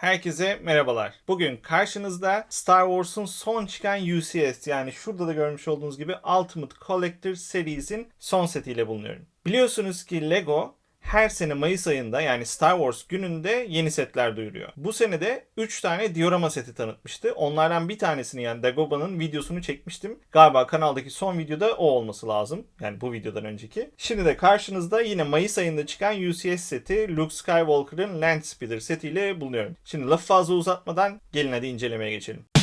Herkese merhabalar. Bugün karşınızda Star Wars'un son çıkan UCS yani şurada da görmüş olduğunuz gibi Ultimate Collector Series'in son setiyle bulunuyorum. Biliyorsunuz ki Lego her sene Mayıs ayında yani Star Wars gününde yeni setler duyuruyor. Bu sene de 3 tane diorama seti tanıtmıştı. Onlardan bir tanesini yani Dagobah'ın videosunu çekmiştim. Galiba kanaldaki son videoda o olması lazım. Yani bu videodan önceki. Şimdi de karşınızda yine Mayıs ayında çıkan UCS seti Luke Skywalker'ın Land Speeder setiyle bulunuyorum. Şimdi lafı fazla uzatmadan gelin hadi incelemeye geçelim.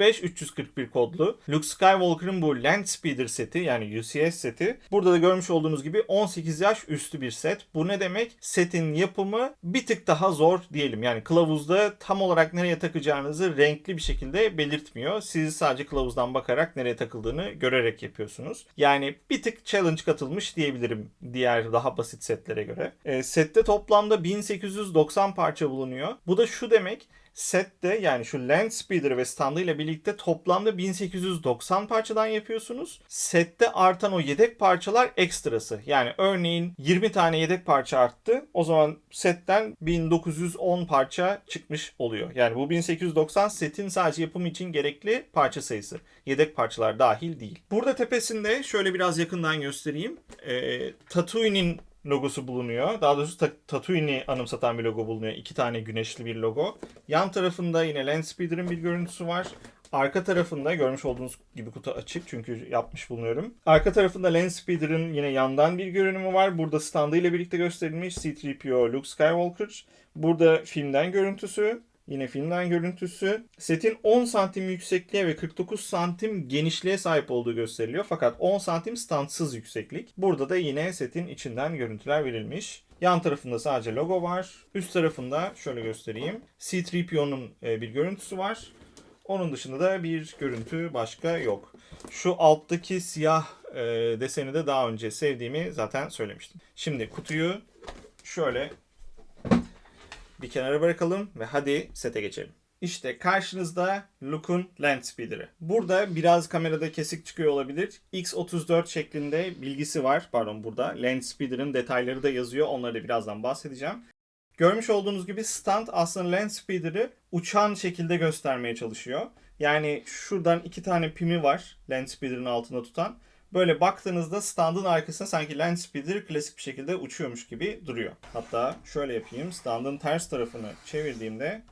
...75-341 kodlu Luke Skywalker'ın bu Land Speeder seti yani UCS seti. Burada da görmüş olduğunuz gibi 18 yaş üstü bir set. Bu ne demek? Setin yapımı bir tık daha zor diyelim. Yani kılavuzda tam olarak nereye takacağınızı renkli bir şekilde belirtmiyor. Siz sadece kılavuzdan bakarak nereye takıldığını görerek yapıyorsunuz. Yani bir tık challenge katılmış diyebilirim diğer daha basit setlere göre. E, sette toplamda 1890 parça bulunuyor. Bu da şu demek sette yani şu Land Speeder ve standı ile birlikte toplamda 1890 parçadan yapıyorsunuz. Sette artan o yedek parçalar ekstrası. Yani örneğin 20 tane yedek parça arttı. O zaman setten 1910 parça çıkmış oluyor. Yani bu 1890 setin sadece yapımı için gerekli parça sayısı. Yedek parçalar dahil değil. Burada tepesinde şöyle biraz yakından göstereyim. Ee, Tatooine'in logosu bulunuyor. Daha doğrusu ta- Tatooine'i anımsatan bir logo bulunuyor. İki tane güneşli bir logo. Yan tarafında yine Landspeeder'ın bir görüntüsü var. Arka tarafında görmüş olduğunuz gibi kutu açık çünkü yapmış bulunuyorum. Arka tarafında Landspeeder'ın yine yandan bir görünümü var. Burada standı ile birlikte gösterilmiş C-3PO Luke Skywalker. Burada filmden görüntüsü. Yine filmden görüntüsü. Setin 10 santim yüksekliğe ve 49 santim genişliğe sahip olduğu gösteriliyor. Fakat 10 santim standsız yükseklik. Burada da yine setin içinden görüntüler verilmiş. Yan tarafında sadece logo var. Üst tarafında şöyle göstereyim. C-3PO'nun e, bir görüntüsü var. Onun dışında da bir görüntü başka yok. Şu alttaki siyah e, deseni de daha önce sevdiğimi zaten söylemiştim. Şimdi kutuyu şöyle bir kenara bırakalım ve hadi sete geçelim. İşte karşınızda Luke'un Land Speeder'ı. Burada biraz kamerada kesik çıkıyor olabilir. X34 şeklinde bilgisi var. Pardon burada. Land Speeder'ın detayları da yazıyor. Onları da birazdan bahsedeceğim. Görmüş olduğunuz gibi stand aslında Land Speeder'ı uçan şekilde göstermeye çalışıyor. Yani şuradan iki tane pimi var Land Speeder'ın altında tutan. Böyle baktığınızda standın arkasına sanki Land Speeder klasik bir şekilde uçuyormuş gibi duruyor. Hatta şöyle yapayım. Standın ters tarafını çevirdiğimde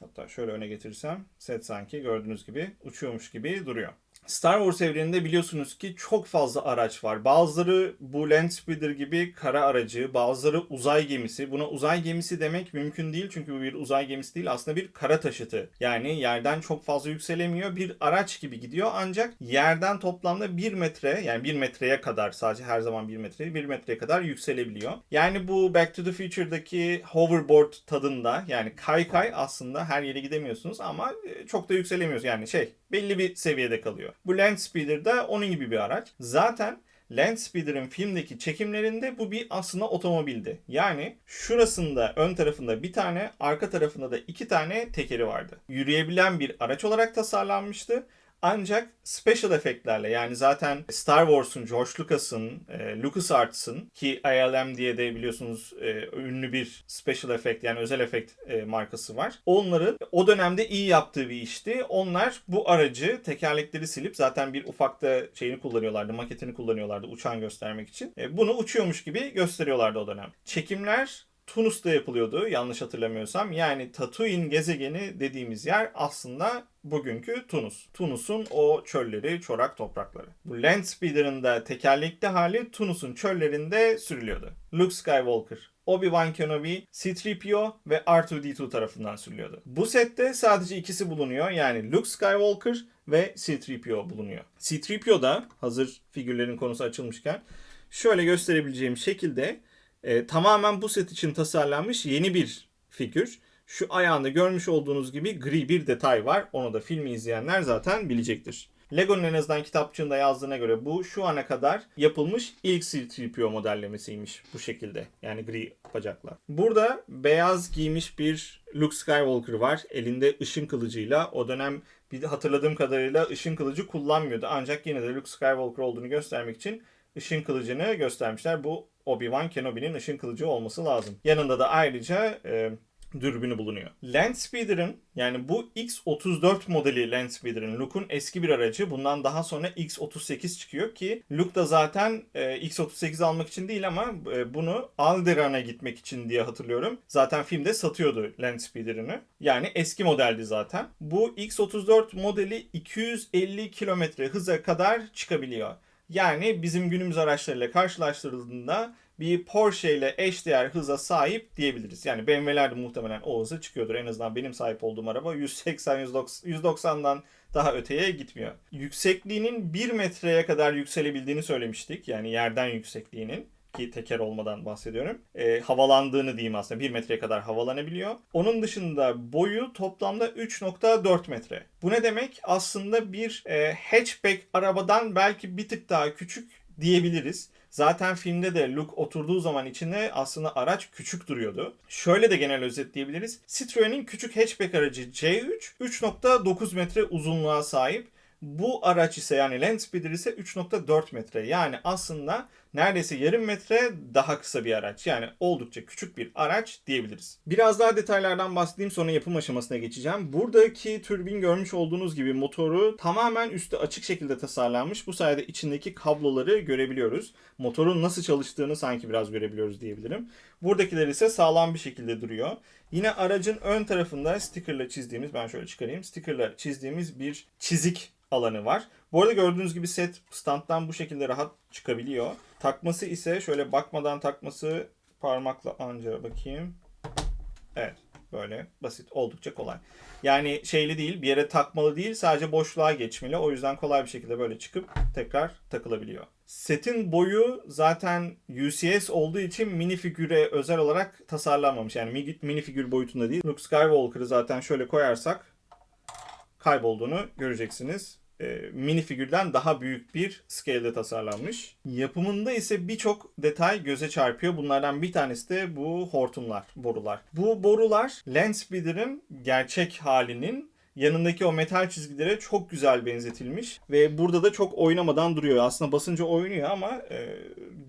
hatta şöyle öne getirirsem set sanki gördüğünüz gibi uçuyormuş gibi duruyor. Star Wars evreninde biliyorsunuz ki çok fazla araç var. Bazıları bu Land Speeder gibi kara aracı, bazıları uzay gemisi. Buna uzay gemisi demek mümkün değil çünkü bu bir uzay gemisi değil aslında bir kara taşıtı. Yani yerden çok fazla yükselemiyor. Bir araç gibi gidiyor ancak yerden toplamda 1 metre yani 1 metreye kadar sadece her zaman 1 metre 1 metreye kadar yükselebiliyor. Yani bu Back to the Future'daki hoverboard tadında yani kaykay aslında her yere gidemiyorsunuz ama e, çok da yükselemiyorsunuz. Yani şey belli bir seviyede kalıyor. Bu Land Speeder da onun gibi bir araç. Zaten Land Speeder'ın filmdeki çekimlerinde bu bir aslında otomobildi. Yani şurasında ön tarafında bir tane, arka tarafında da iki tane tekeri vardı. Yürüyebilen bir araç olarak tasarlanmıştı. Ancak special efektlerle yani zaten Star Wars'un, George Lucas'ın, e, LucasArts'ın ki ILM diye de biliyorsunuz e, ünlü bir special effect yani özel efekt e, markası var. Onların o dönemde iyi yaptığı bir işti. Onlar bu aracı tekerlekleri silip zaten bir ufakta şeyini kullanıyorlardı, maketini kullanıyorlardı uçan göstermek için. E, bunu uçuyormuş gibi gösteriyorlardı o dönem. Çekimler Tunus'ta yapılıyordu yanlış hatırlamıyorsam. Yani Tatooine gezegeni dediğimiz yer aslında bugünkü Tunus. Tunus'un o çölleri, çorak toprakları. Bu Land Speeder'ın da tekerlekli hali Tunus'un çöllerinde sürülüyordu. Luke Skywalker, Obi-Wan Kenobi, C-3PO ve R2-D2 tarafından sürülüyordu. Bu sette sadece ikisi bulunuyor. Yani Luke Skywalker ve C-3PO bulunuyor. C-3PO da hazır figürlerin konusu açılmışken şöyle gösterebileceğim şekilde e, tamamen bu set için tasarlanmış yeni bir figür. Şu ayağında görmüş olduğunuz gibi gri bir detay var. Onu da filmi izleyenler zaten bilecektir. Lego'nun en azından kitapçığında yazdığına göre bu şu ana kadar yapılmış ilk C-3PO modellemesiymiş bu şekilde. Yani gri bacaklar. Burada beyaz giymiş bir Luke Skywalker var. Elinde ışın kılıcıyla. O dönem bir de hatırladığım kadarıyla ışın kılıcı kullanmıyordu. Ancak yine de Luke Skywalker olduğunu göstermek için ışın kılıcını göstermişler. Bu Obi-Wan Kenobi'nin ışın kılıcı olması lazım. Yanında da ayrıca e, dürbünü bulunuyor. Landspeeder'ın yani bu X34 modeli Landspeeder'ın Luke'un eski bir aracı. Bundan daha sonra X38 çıkıyor ki Luke da zaten e, X38 almak için değil ama e, bunu Alderان'a gitmek için diye hatırlıyorum. Zaten filmde satıyordu Landspeeder'ını. Yani eski modeldi zaten. Bu X34 modeli 250 kilometre hıza kadar çıkabiliyor. Yani bizim günümüz araçlarıyla karşılaştırıldığında bir Porsche ile eşdeğer hıza sahip diyebiliriz. Yani BMW'ler de muhtemelen o hıza çıkıyordur. En azından benim sahip olduğum araba 180-190'dan daha öteye gitmiyor. Yüksekliğinin 1 metreye kadar yükselebildiğini söylemiştik. Yani yerden yüksekliğinin ki teker olmadan bahsediyorum. E, havalandığını diyeyim aslında. 1 metreye kadar havalanabiliyor. Onun dışında boyu toplamda 3.4 metre. Bu ne demek? Aslında bir e, hatchback arabadan belki bir tık daha küçük diyebiliriz. Zaten filmde de Luke oturduğu zaman içinde aslında araç küçük duruyordu. Şöyle de genel özetleyebiliriz. Citroen'in küçük hatchback aracı C3 3.9 metre uzunluğa sahip. Bu araç ise yani Landspeeder ise 3.4 metre. Yani aslında neredeyse yarım metre daha kısa bir araç. Yani oldukça küçük bir araç diyebiliriz. Biraz daha detaylardan bahsedeyim sonra yapım aşamasına geçeceğim. Buradaki türbin görmüş olduğunuz gibi motoru tamamen üstü açık şekilde tasarlanmış. Bu sayede içindeki kabloları görebiliyoruz. Motorun nasıl çalıştığını sanki biraz görebiliyoruz diyebilirim. Buradakiler ise sağlam bir şekilde duruyor. Yine aracın ön tarafında stickerla çizdiğimiz, ben şöyle çıkarayım, stickerla çizdiğimiz bir çizik alanı var. Bu arada gördüğünüz gibi set standtan bu şekilde rahat çıkabiliyor. Takması ise şöyle bakmadan takması parmakla anca bakayım. Evet böyle basit oldukça kolay. Yani şeyli değil bir yere takmalı değil sadece boşluğa geçmeli. O yüzden kolay bir şekilde böyle çıkıp tekrar takılabiliyor. Setin boyu zaten UCS olduğu için minifigüre özel olarak tasarlanmamış. Yani minifigür boyutunda değil. Luke Skywalker'ı zaten şöyle koyarsak kaybolduğunu göreceksiniz. E, minifigürden daha büyük bir scale'de tasarlanmış. Yapımında ise birçok detay göze çarpıyor. Bunlardan bir tanesi de bu hortumlar, borular. Bu borular Landspeeder'ın gerçek halinin yanındaki o metal çizgilere çok güzel benzetilmiş ve burada da çok oynamadan duruyor. Aslında basınca oynuyor ama e,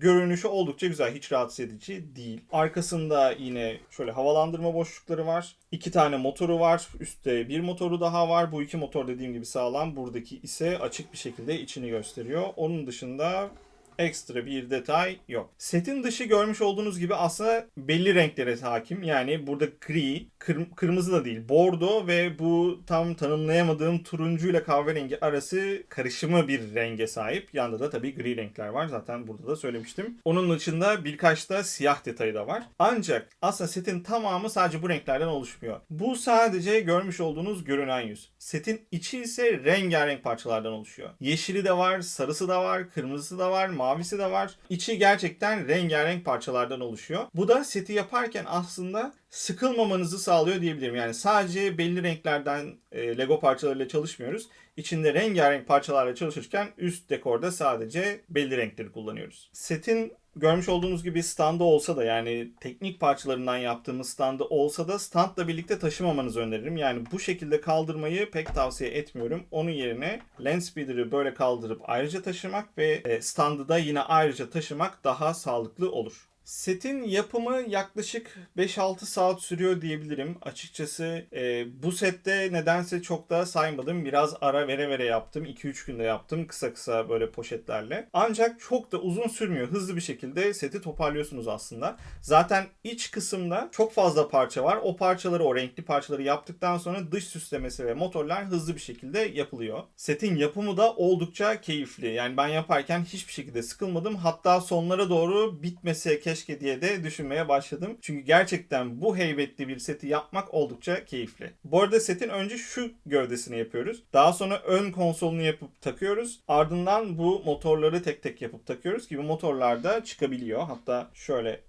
görünüşü oldukça güzel, hiç rahatsız edici değil. Arkasında yine şöyle havalandırma boşlukları var. İki tane motoru var. Üstte bir motoru daha var. Bu iki motor dediğim gibi sağlam. Buradaki ise açık bir şekilde içini gösteriyor. Onun dışında ekstra bir detay yok. Setin dışı görmüş olduğunuz gibi aslında belli renklere hakim. Yani burada gri, kır, kırmızı da değil, bordo ve bu tam tanımlayamadığım turuncu ile kahverengi arası karışımı bir renge sahip. Yanında da tabii gri renkler var. Zaten burada da söylemiştim. Onun dışında birkaç da siyah detayı da var. Ancak aslında setin tamamı sadece bu renklerden oluşmuyor. Bu sadece görmüş olduğunuz görünen yüz. Setin içi ise rengarenk parçalardan oluşuyor. Yeşili de var, sarısı da var, kırmızısı da var, mavisi de var. İçi gerçekten rengarenk parçalardan oluşuyor. Bu da seti yaparken aslında sıkılmamanızı sağlıyor diyebilirim. Yani sadece belli renklerden e, Lego parçalarıyla çalışmıyoruz. İçinde rengarenk parçalarla çalışırken üst dekorda sadece belli renkleri kullanıyoruz. Setin görmüş olduğunuz gibi standı olsa da yani teknik parçalarından yaptığımız standı olsa da standla birlikte taşımamanızı öneririm. Yani bu şekilde kaldırmayı pek tavsiye etmiyorum. Onun yerine Landspeeder'ı böyle kaldırıp ayrıca taşımak ve e, standı da yine ayrıca taşımak daha sağlıklı olur. Setin yapımı yaklaşık 5-6 saat sürüyor diyebilirim. Açıkçası e, bu sette nedense çok da saymadım. Biraz ara vere vere yaptım. 2-3 günde yaptım kısa kısa böyle poşetlerle. Ancak çok da uzun sürmüyor. Hızlı bir şekilde seti toparlıyorsunuz aslında. Zaten iç kısımda çok fazla parça var. O parçaları, o renkli parçaları yaptıktan sonra dış süslemesi ve motorlar hızlı bir şekilde yapılıyor. Setin yapımı da oldukça keyifli. Yani ben yaparken hiçbir şekilde sıkılmadım. Hatta sonlara doğru bitmese keşke keşke diye de düşünmeye başladım. Çünkü gerçekten bu heybetli bir seti yapmak oldukça keyifli. Bu arada setin önce şu gövdesini yapıyoruz. Daha sonra ön konsolunu yapıp takıyoruz. Ardından bu motorları tek tek yapıp takıyoruz ki bu motorlar da çıkabiliyor. Hatta şöyle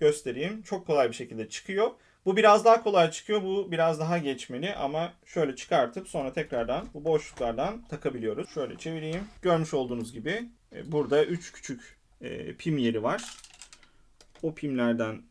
göstereyim. Çok kolay bir şekilde çıkıyor. Bu biraz daha kolay çıkıyor. Bu biraz daha geçmeli ama şöyle çıkartıp sonra tekrardan bu boşluklardan takabiliyoruz. Şöyle çevireyim. Görmüş olduğunuz gibi e, burada 3 küçük e, pim yeri var. O pimlerden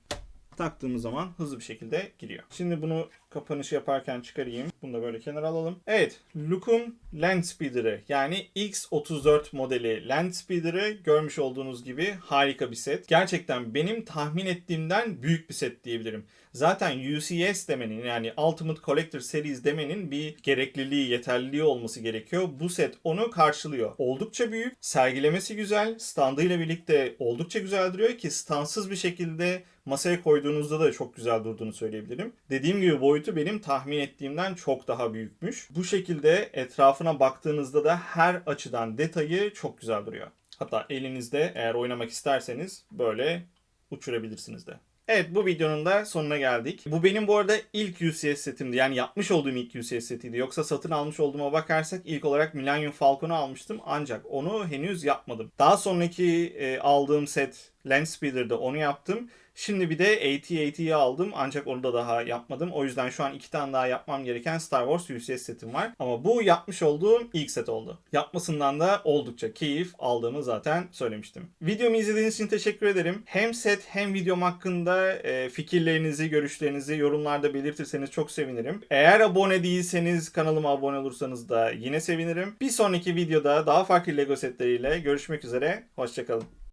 taktığımız zaman hızlı bir şekilde giriyor. Şimdi bunu kapanış yaparken çıkarayım. Bunu da böyle kenara alalım. Evet, Look'un Land Speeder'ı yani X34 modeli Land Speeder'ı görmüş olduğunuz gibi harika bir set. Gerçekten benim tahmin ettiğimden büyük bir set diyebilirim. Zaten UCS demenin yani Ultimate Collector Series demenin bir gerekliliği, yeterliliği olması gerekiyor. Bu set onu karşılıyor. Oldukça büyük, sergilemesi güzel, standıyla birlikte oldukça güzel duruyor ki standsız bir şekilde masaya koyduğunuzda da çok güzel durduğunu söyleyebilirim. Dediğim gibi boyutu benim tahmin ettiğimden çok daha büyükmüş. Bu şekilde etrafına baktığınızda da her açıdan detayı çok güzel duruyor. Hatta elinizde eğer oynamak isterseniz böyle uçurabilirsiniz de. Evet bu videonun da sonuna geldik. Bu benim bu arada ilk UCS setimdi. Yani yapmış olduğum ilk UCS setiydi. Yoksa satın almış olduğuma bakarsak ilk olarak Millennium Falcon'u almıştım. Ancak onu henüz yapmadım. Daha sonraki e, aldığım set Landspeeder'da onu yaptım. Şimdi bir de AT-AT'yi aldım ancak onu da daha yapmadım. O yüzden şu an iki tane daha yapmam gereken Star Wars UCS setim var. Ama bu yapmış olduğum ilk set oldu. Yapmasından da oldukça keyif aldığımı zaten söylemiştim. Videomu izlediğiniz için teşekkür ederim. Hem set hem videom hakkında e, fikirlerinizi, görüşlerinizi yorumlarda belirtirseniz çok sevinirim. Eğer abone değilseniz kanalıma abone olursanız da yine sevinirim. Bir sonraki videoda daha farklı Lego setleriyle görüşmek üzere. Hoşçakalın.